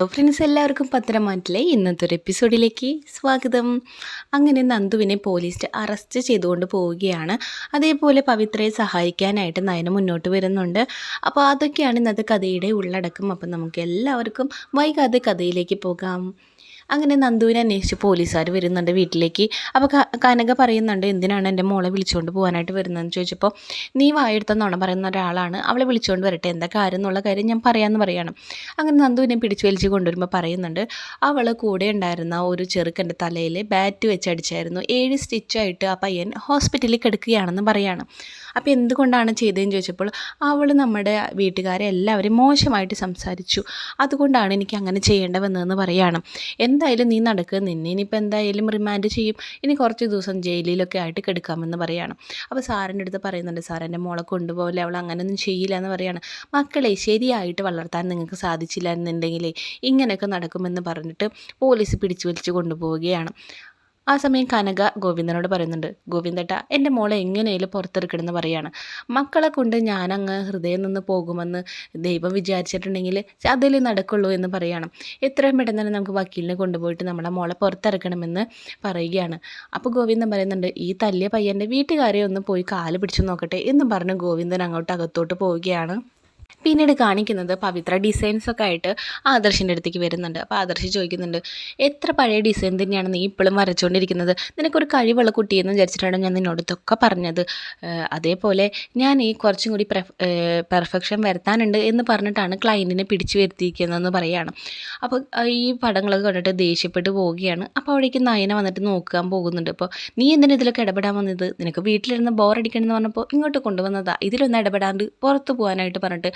Hello friends എല്ലാവർക്കും പത്രമാറ്റിലെ ഇന്നത്തെ ഒരു എപ്പിസോഡിലേക്ക് സ്വാഗതം. അങ്ങനെ നന്ദുവിനെ പോലീസ് അറസ്റ്റ് ചെയ്തുകൊണ്ട് പോവുകയാണ്. അതേപോലെ പവിത്രയെ സഹായിക്കാനായിട്ട് നയന മുന്നോട്ട് വരുന്നുണ്ട്. അപ്പോൾ അതൊക്കെയാണ് ഇന്നത്തെ കഥയുടെ ഉള്ളടക്കം. അപ്പം നമുക്ക് എല്ലാവർക്കും വൈകാതെ കഥയിലേക്ക് പോകാം. അങ്ങനെ നന്ദുവിനെ അന്വേഷിച്ച് പോലീസുകാർ വരുന്നുണ്ട് വീട്ടിലേക്ക്. അപ്പോൾ കനക പറയുന്നുണ്ട് എന്തിനാണ് എന്റെ മോളെ വിളിച്ചുകൊണ്ട് പോകാനായിട്ട് വരുന്നതെന്ന് ചോദിച്ചപ്പോൾ നീ വായെടുത്തെന്നോണം നുണ പറയുന്ന ഒരാളാണ് അവളെ വിളിച്ചുകൊണ്ട് വരട്ടെ എന്താ കാര്യം എന്നുള്ള കാര്യം ഞാൻ പറയാമെന്ന് പറയണം. അങ്ങനെ നന്ദുവിനെ പിടിച്ചു വലിച്ച് കൊണ്ടുവരുമ്പോൾ പറയുന്നുണ്ട് അവൾ കൂടെ ഉണ്ടായിരുന്ന ഒരു ചെറുക്കന്റെ തലയിൽ ബാറ്റ് വെച്ചടിച്ചായിരുന്നു ഏഴ് സ്റ്റിച്ചായിട്ട് ആ പയ്യൻ ഹോസ്പിറ്റലിൽ കിടക്കുകയാണെന്ന് പറയാണ്. അപ്പോൾ എന്തുകൊണ്ടാണ് ചെയ്തതെന്ന് ചോദിച്ചപ്പോൾ അവൾ നമ്മുടെ വീട്ടുകാരെ എല്ലാവരും മോശമായിട്ട് സംസാരിച്ചു അതുകൊണ്ടാണ് എനിക്ക് അങ്ങനെ ചെയ്യേണ്ട പറയാണ്. എന്തായാലും നീ നടക്കുക നിന്നെ ഇനിയിപ്പോൾ എന്തായാലും റിമാൻഡ് ചെയ്യും. ഇനി കുറച്ച് ദിവസം ജയിലിലൊക്കെ ആയിട്ട് കിടക്കാമെന്ന് പറയാണ്. അപ്പോൾ സാറിന്റെ അടുത്ത് പറയുന്നുണ്ട് സാർ എന്റെ മോളെ കൊണ്ടുപോകില്ല അവൾ അങ്ങനെയൊന്നും ചെയ്യില്ല എന്ന് പറയാണ്. മക്കളെ ശരിയായിട്ട് വളർത്താൻ നിങ്ങൾക്ക് സാധിച്ചില്ല എന്നുണ്ടെങ്കിലേ ഇങ്ങനെയൊക്കെ നടക്കുമെന്ന് പറഞ്ഞിട്ട് പോലീസ് പിടിച്ചു വലിച്ചു കൊണ്ടുപോവുകയാണ്. ആ സമയം കനക ഗോവിന്ദനോട് പറയുന്നുണ്ട് ഗോവിന്ദട്ട എന്റെ മോളെ എങ്ങനെയും പുറത്തെടുക്കണമെന്ന് പറയാണ്. മക്കളെ കൊണ്ട് ഞാനങ്ങ് ഹൃദയം നിന്ന് പോകുമെന്ന് ദൈവം വിചാരിച്ചിട്ടുണ്ടെങ്കിൽ അതിൽ നടക്കുള്ളൂ എന്ന് പറയണം. എത്രയും പെട്ടെന്ന് തന്നെ നമുക്ക് വക്കീലിനെ കൊണ്ടുപോയിട്ട് നമ്മളെ മോളെ പുറത്തിറക്കണമെന്ന് പറയുകയാണ്. അപ്പോൾ ഗോവിന്ദൻ പറയുന്നുണ്ട് ഈ തല്ലിയ പയ്യന്റെ വീട്ടുകാരെ ഒന്ന് പോയി കാൽ പിടിച്ചു നോക്കട്ടെ എന്ന് പറഞ്ഞ് ഗോവിന്ദൻ അങ്ങോട്ട് അകത്തോട്ട് പോവുകയാണ്. പിന്നീട് കാണിക്കുന്നത് പവിത്ര ഡിസൈൻസ് ഒക്കെ ആയിട്ട് ആദർശിന്റെ അടുത്തേക്ക് വരുന്നുണ്ട്. അപ്പോൾ ആദർശി ചോദിക്കുന്നുണ്ട് എത്ര പഴയ ഡിസൈൻ തന്നെയാണ് നീ ഇപ്പോഴും വരച്ചുകൊണ്ടിരിക്കുന്നത് നിനക്കൊരു കഴിവുള്ള കുട്ടിയെന്ന് വിചാരിച്ചിട്ടാണ് ഞാൻ നിന്നോട് ഇതൊക്കെ പറഞ്ഞത് അതേപോലെ ഞാൻ ഈ കുറച്ചും കൂടി പെർഫെക്ഷൻ വരുത്താനുണ്ട് എന്ന് പറഞ്ഞിട്ടാണ് ക്ലയന്റിനെ പിടിച്ചു വരുത്തിയിരിക്കുന്നതെന്ന് പറയുകയാണ് അപ്പോൾ ഈ പടങ്ങളൊക്കെ കണ്ടിട്ട് ദേഷ്യപ്പെട്ട് പോവുകയാണ്. അപ്പോൾ അവിടേക്ക് നയന വന്നിട്ട് നോക്കാൻ പോകുന്നുണ്ട്. അപ്പോൾ നീ എന്തിനാ ഇതിലൊക്കെ ഇടപെടാൻ വന്നത്? നിനക്ക് വീട്ടിലിരുന്ന് ബോറടിക്കണമെന്ന് പറഞ്ഞപ്പോൾ ഇങ്ങോട്ട് കൊണ്ടുവന്നതാണ് ഇതിലൊന്നും ഇടപെടാണ്ട് പുറത്ത് പോകാനായിട്ട് പറഞ്ഞിട്ട്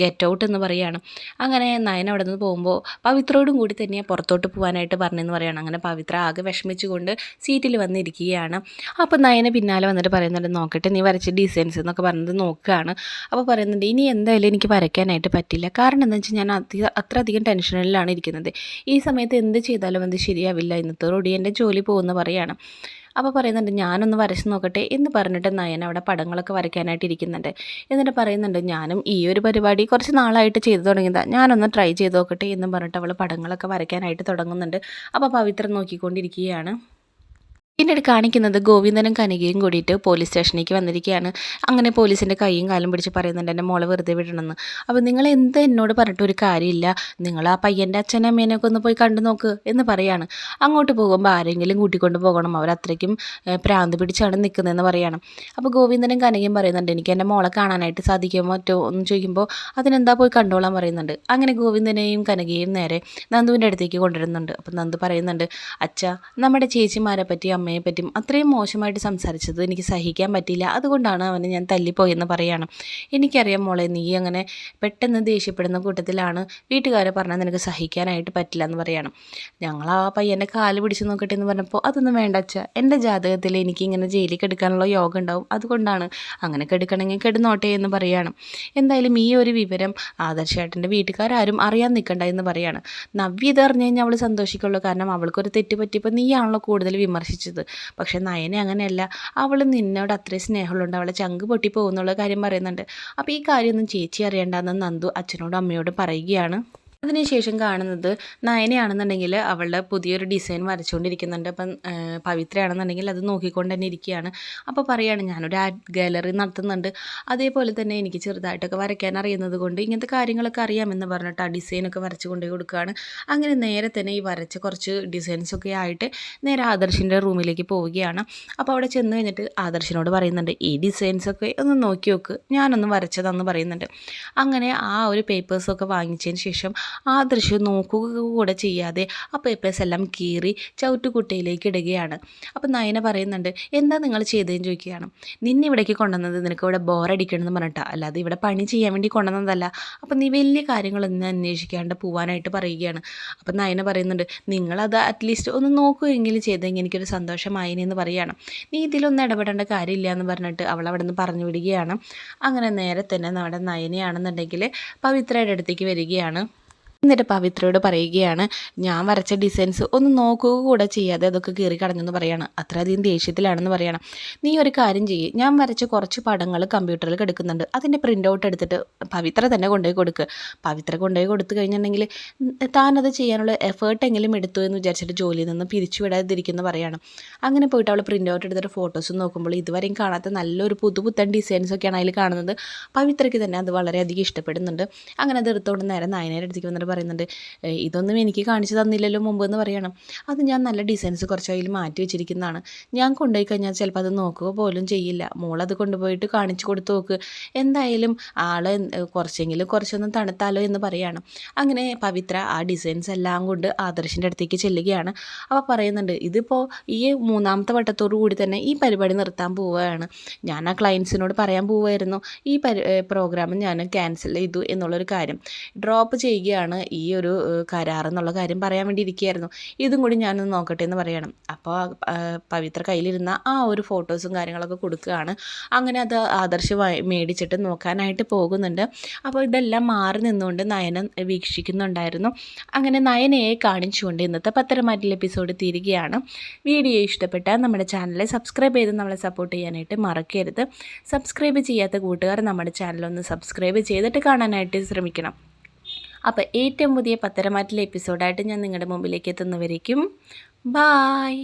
ഗെറ്റ് ഔട്ട് എന്ന് പറയുകയാണ് അങ്ങനെ നയൻ അവിടെ നിന്ന് പോകുമ്പോൾ പവിത്രയോടും കൂടി തന്നെ പുറത്തോട്ട് പോകാനായിട്ട് പറഞ്ഞെന്ന് പറയുകയാണ് അങ്ങനെ പവിത്ര ആകെ വിഷമിച്ചുകൊണ്ട് സീറ്റിൽ വന്നിരിക്കുകയാണ്. അപ്പോൾ നയനെ പിന്നാലെ വന്നിട്ട് പറയുന്നുണ്ട് നോക്കട്ടെ നീ വരച്ച ഡിസൈൻസ് എന്നൊക്കെ പറഞ്ഞത് നോക്കുകയാണ്. അപ്പോൾ പറയുന്നുണ്ട് ഇനി എന്തായാലും എനിക്ക് വരയ്ക്കാനായിട്ട് പറ്റില്ല. കാരണം എന്താ വെച്ചാൽ ഞാൻ അധികം അത്ര അധികം ടെൻഷനിലാണ് ഇരിക്കുന്നത്. ഈ സമയത്ത് എന്ത് ചെയ്താലും അത് ശരിയാവില്ല. ഇന്നത്തോടുകൂടി എന്റെ ജോലി പോകുമെന്ന് പറയുകയാണ് അപ്പോൾ പറയുന്നുണ്ട് ഞാനൊന്ന് വരച്ച് നോക്കട്ടെ എന്ന് പറഞ്ഞിട്ട് നയൻ അവിടെ പടങ്ങളൊക്കെ വരയ്ക്കാനായിട്ട് ഇരിക്കുന്നുണ്ട്. എന്നിട്ട് പറയുന്നുണ്ട് ഞാനും ഈ ഒരു പരിപാടി കുറച്ച് നാളായിട്ട് ചെയ്തു തുടങ്ങിയതാണ് ഞാനൊന്ന് ട്രൈ ചെയ്ത് നോക്കട്ടെ എന്ന് പറഞ്ഞിട്ട് അവൾ പടങ്ങളൊക്കെ വരയ്ക്കാനായിട്ട് തുടങ്ങുന്നുണ്ട്. അപ്പോൾ പവിത്രം നോക്കിക്കൊണ്ടിരിക്കുകയാണ്. പിന്നീട് കാണിക്കുന്നത് ഗോവിന്ദനും കനികയും കൂടിയിട്ട് പോലീസ് സ്റ്റേഷനിലേക്ക് വന്നിരിക്കുകയാണ്. അങ്ങനെ പോലീസിന്റെ കൈയും കാലും പിടിച്ച് പറയുന്നുണ്ട് എന്റെ മോളെ വെറുതെ വിടണമെന്ന്. അപ്പോൾ നിങ്ങൾ എന്ത് എന്നോട് പറഞ്ഞിട്ട് ഒരു കാര്യമില്ല. നിങ്ങൾ ആ പയ്യന്റെ അച്ഛനും അമ്മേനൊക്കെ ഒന്ന് പോയി കണ്ടു നോക്ക് എന്ന് പറയാണ്. അങ്ങോട്ട് പോകുമ്പോൾ ആരെങ്കിലും കൂട്ടിക്കൊണ്ട് പോകണം. അവർ അത്രയ്ക്കും പ്രാന്ത് പിടിച്ചാണ് നിൽക്കുന്നതെന്ന് പറയണം. അപ്പോൾ ഗോവിന്ദനും കനകയും പറയുന്നുണ്ട് എനിക്ക് എന്റെ മോളെ കാണാനായിട്ട് സാധിക്കുമോ മറ്റോ എന്ന് ചോദിക്കുമ്പോൾ അതിനെന്താ പോയി കണ്ടോളാൻ പറയുന്നുണ്ട്. അങ്ങനെ ഗോവിന്ദനെയും കനകയും നേരെ നന്ദുവിന്റെ അടുത്തേക്ക് കൊണ്ടുവരുന്നുണ്ട്. അപ്പോൾ നന്ദു പറയുന്നുണ്ട് അച്ഛ നമ്മുടെ ചേച്ചിമാരെ പറ്റി അമ്മയെ പറ്റിയും അത്രയും മോശമായിട്ട് സംസാരിച്ചത് എനിക്ക് സഹിക്കാൻ പറ്റിയില്ല. അതുകൊണ്ടാണ് അവനെ ഞാൻ തല്ലിപ്പോയെന്ന് പറയണം. എനിക്കറിയാം മോളെ നീ അങ്ങനെ പെട്ടെന്ന് ദേഷ്യപ്പെടുന്ന കൂട്ടത്തിലാണ് വീട്ടുകാരെ പറഞ്ഞാൽ നിനക്ക് സഹിക്കാനായിട്ട് പറ്റില്ല എന്ന് പറയണം. ഞങ്ങൾ ആ പയ്യന്റെ കാൽ പിടിച്ച് നോക്കട്ടെ എന്ന് പറഞ്ഞപ്പോൾ അതൊന്നും വേണ്ട അച്ഛ. എന്റെ ജാതകത്തിൽ എനിക്ക് ഇങ്ങനെ ജയിലിൽ കെടുക്കാനുള്ള യോഗം ഉണ്ടാവും. അതുകൊണ്ടാണ് അങ്ങനെ കെടുക്കണമെങ്കിൽ കെടുന്നോട്ടെ എന്ന് പറയണം. എന്തായാലും ഈ ഒരു വിവരം ആദർശേട്ടന്റെ വീട്ടുകാരും അറിയാൻ നിൽക്കണ്ട എന്ന് പറയാണ്. നവ്യ അറിഞ്ഞു കഴിഞ്ഞാൽ അവൾ സന്തോഷിക്കുള്ളൂ. കാരണം അവൾക്കൊരു തെറ്റ് പറ്റിയപ്പോൾ നീയാണല്ലോ കൂടുതൽ വിമർശിച്ചത്. വിചാരിച്ചത് പക്ഷേ നയനെ അങ്ങനെയല്ല. അവൾ നിന്നോട് അത്രയും സ്നേഹമുള്ളതുകൊണ്ട് അവളെ ചങ്ക് പൊട്ടി പോകുന്നുള്ള കാര്യം പറയുന്നുണ്ട്. അപ്പോൾ ഈ കാര്യമൊന്നും ചേച്ചി അറിയണ്ടെന്ന് നന്ദു അച്ഛനോടും അമ്മയോടും പറയുകയാണ്. അതിനുശേഷം കാണുന്നത് നയനയാണെന്നുണ്ടെങ്കിൽ അവളുടെ പുതിയൊരു ഡിസൈൻ വരച്ചുകൊണ്ടിരിക്കുന്നുണ്ട്. അപ്പം പവിത്രയാണെന്നുണ്ടെങ്കിൽ അത് നോക്കിക്കൊണ്ട് തന്നെ ഇരിക്കുകയാണ്. അപ്പോൾ പറയുകയാണ് ഞാനൊരു ആർട്ട് ഗാലറി നടത്തുന്നുണ്ട്. അതേപോലെ തന്നെ എനിക്ക് ചെറുതായിട്ടൊക്കെ വരയ്ക്കാൻ അറിയുന്നത് കൊണ്ട് ഇങ്ങനത്തെ കാര്യങ്ങളൊക്കെ അറിയാമെന്ന് പറഞ്ഞിട്ട് ആ ഡിസൈനൊക്കെ വരച്ച് കൊണ്ടു കൊടുക്കുകയാണ്. അങ്ങനെ നേരെ തന്നെ ഈ വരച്ച കുറച്ച് ഡിസൈൻസൊക്കെ ആയിട്ട് നേരെ ആദർശിന്റെ റൂമിലേക്ക് പോവുകയാണ്. അപ്പോൾ അവിടെ ചെന്ന് കഴിഞ്ഞിട്ട് ആദർശിനോട് പറയുന്നുണ്ട് ഈ ഡിസൈൻസൊക്കെ ഒന്ന് നോക്കി നോക്ക്. ഞാനൊന്ന് വരച്ചതെന്ന് പറയുന്നുണ്ട്. അങ്ങനെ ആ ഒരു പേപ്പേഴ്സൊക്കെ വാങ്ങിച്ചതിന് ശേഷം ആ ദൃശ്യം നോക്കുക കൂടെ ചെയ്യാതെ ആ പേപ്പേഴ്സ് എല്ലാം കീറി ചവിട്ടുകുട്ടയിലേക്ക് ഇടുകയാണ്. അപ്പം നയന പറയുന്നുണ്ട് എന്താ നിങ്ങൾ ചെയ്തതെന്ന് ചോദിക്കുകയാണ്. നിന്നെ ഇവിടേക്ക് കൊണ്ടുവന്നത് നിനക്ക് ഇവിടെ ബോറടിക്കണമെന്ന് പറഞ്ഞിട്ടാണ് അല്ലാതെ ഇവിടെ പണി ചെയ്യാൻ വേണ്ടി കൊണ്ടുവന്നതല്ല. അപ്പം നീ വലിയ കാര്യങ്ങളൊന്നും അന്വേഷിക്കാണ്ട് പോവാനായിട്ട് പറയുകയാണ്. അപ്പം നയന പറയുന്നുണ്ട് നിങ്ങളത് അറ്റ്ലീസ്റ്റ് ഒന്ന് നോക്കുമെങ്കിലും ചെയ്തെങ്കിൽ എനിക്കൊരു സന്തോഷമായിനി എന്ന് പറയുകയാണ് നീ ഇതിലൊന്നും ഇടപെടേണ്ട കാര്യമില്ല എന്ന് പറഞ്ഞിട്ട് അവൾ അവിടെ നിന്ന് പറഞ്ഞു വിടുകയാണ്. അങ്ങനെ നേരെ തന്നെ നമ്മുടെ നയനയാണെന്നുണ്ടെങ്കിൽ പവിത്രയുടെ അടുത്തേക്ക് വരികയാണ്. എന്നിട്ട് പവിത്രയോട് പറയുകയാണ് ഞാൻ വരച്ച ഡിസൈൻസ് ഒന്ന് നോക്കുക കൂടെ ചെയ്യാതെ അതൊക്കെ കീറി കടഞ്ഞെന്ന് പറയാണ്. അത്രയധികം ദേഷ്യത്തിലാണെന്ന് പറയണം. നീ ഒരു കാര്യം ചെയ്യ്. ഞാൻ വരച്ച കുറച്ച് പടങ്ങൾ കമ്പ്യൂട്ടറിൽ എടുക്കുന്നുണ്ട് അതിന്റെ പ്രിന്റ് ഔട്ട് എടുത്തിട്ട് പവിത്ര തന്നെ കൊണ്ടുപോയി കൊടുക്കുക പവിത്ര കൊണ്ടുപോയി കൊടുത്തു കഴിഞ്ഞിട്ടുണ്ടെങ്കിൽ താനത് ചെയ്യാനുള്ള എഫേർട്ട് എങ്കിലും എടുത്തു എന്ന് വിചാരിച്ചിട്ട് ജോലിയിൽ നിന്ന് പിരിച്ചു വിടാതിരിക്കുന്നു പറയണം. അങ്ങനെ പോയിട്ട് അവൾ പ്രിന്റ് ഔട്ട് എടുത്തിട്ട് ഫോട്ടോസ് നോക്കുമ്പോൾ ഇതുവരെയും കാണാത്ത നല്ലൊരു പുതുപുത്തൻ ഡിസൈൻസ് ഒക്കെയാണ് അതിൽ കാണുന്നത്. പവിത്രയ്ക്ക് തന്നെ അത് വളരെയധികം ഇഷ്ടപ്പെടുന്നുണ്ട്. അങ്ങനെ അത് എടുത്തുകൊണ്ട് നേരെ നായനേരെ അടുത്തേക്ക് വന്നിട്ട് പറയുന്നുണ്ട് ഇതൊന്നും എനിക്ക് കാണിച്ചു തന്നില്ലല്ലോ മുമ്പ് എന്ന് പറയണം. അത് ഞാൻ നല്ല ഡിസൈൻസ് കുറച്ച് അതിൽ മാറ്റി വെച്ചിരിക്കുന്നതാണ്. ഞാൻ കൊണ്ടുപോയി കഴിഞ്ഞാൽ ചിലപ്പോൾ അത് നോക്കുക പോലും ചെയ്യില്ല. മോളത് കൊണ്ടുപോയിട്ട് കാണിച്ചു കൊടുത്ത് നോക്ക്. എന്തായാലും ആൾ കുറച്ചെങ്കിലും കുറച്ചൊന്നും തണുത്താലോ എന്ന് പറയാണ്. അങ്ങനെ പവിത്ര ആ ഡിസൈൻസ് എല്ലാം കൊണ്ട് ആദർശിന്റെ അടുത്തേക്ക് ചെല്ലുകയാണ്. അപ്പോൾ പറയുന്നുണ്ട് ഇതിപ്പോൾ ഈ മൂന്നാമത്തെ വട്ടത്തോടു കൂടി തന്നെ ഈ പരിപാടി നിർത്താൻ പോവുകയാണ്. ഞാൻ ആ ക്ലയൻസിനോട് പറയാൻ പോവുമായിരുന്നു. ഈ പരി പ്രോഗ്രാം ഞാൻ ക്യാൻസൽ ചെയ്തു എന്നുള്ളൊരു കാര്യം. ഡ്രോപ്പ് ചെയ്യുകയാണ്. ഈ ഒരു എന്നുള്ള കാര്യം പറയാൻ വേണ്ടി ഇരിക്കുകയായിരുന്നു ഇതും കൂടി ഞാനൊന്ന് നോക്കട്ടെ എന്ന് പറയണം. അപ്പോൾ പവിത്ര കയ്യിലിരുന്ന ആ ഒരു ഫോട്ടോസും കാര്യങ്ങളൊക്കെ കൊടുക്കുകയാണ്. അങ്ങനെ അത് ആദർശ് മേടിച്ചിട്ട് നോക്കാനായിട്ട് പോകുന്നുണ്ട്. അപ്പോൾ ഇതെല്ലാം മാറി നിന്നുകൊണ്ട് നയന വീക്ഷിക്കുന്നുണ്ടായിരുന്നു. അങ്ങനെ നയനയെ കാണിച്ചുകൊണ്ട് ഇന്നത്തെ പത്തരമാറ്റിൽ എപ്പിസോഡ് തീരുകയാണ്. വീഡിയോ ഇഷ്ടപ്പെട്ടാൽ നമ്മുടെ ചാനലിൽ സബ്സ്ക്രൈബ് ചെയ്ത് നമ്മളെ സപ്പോർട്ട് ചെയ്യാനായിട്ട് മറക്കരുത്. സബ്സ്ക്രൈബ് ചെയ്യാത്ത കൂട്ടുകാർ നമ്മുടെ ചാനലൊന്ന് സബ്സ്ക്രൈബ് ചെയ്തിട്ട് കാണാനായിട്ട് ശ്രമിക്കണം. അപ്പോൾ ഏറ്റവും പുതിയ പത്തരമാറ്റിലെ എപ്പിസോഡായിട്ട് ഞാൻ നിങ്ങളുടെ മുമ്പിലേക്ക് എത്തുന്നവരേക്കും. ബായ്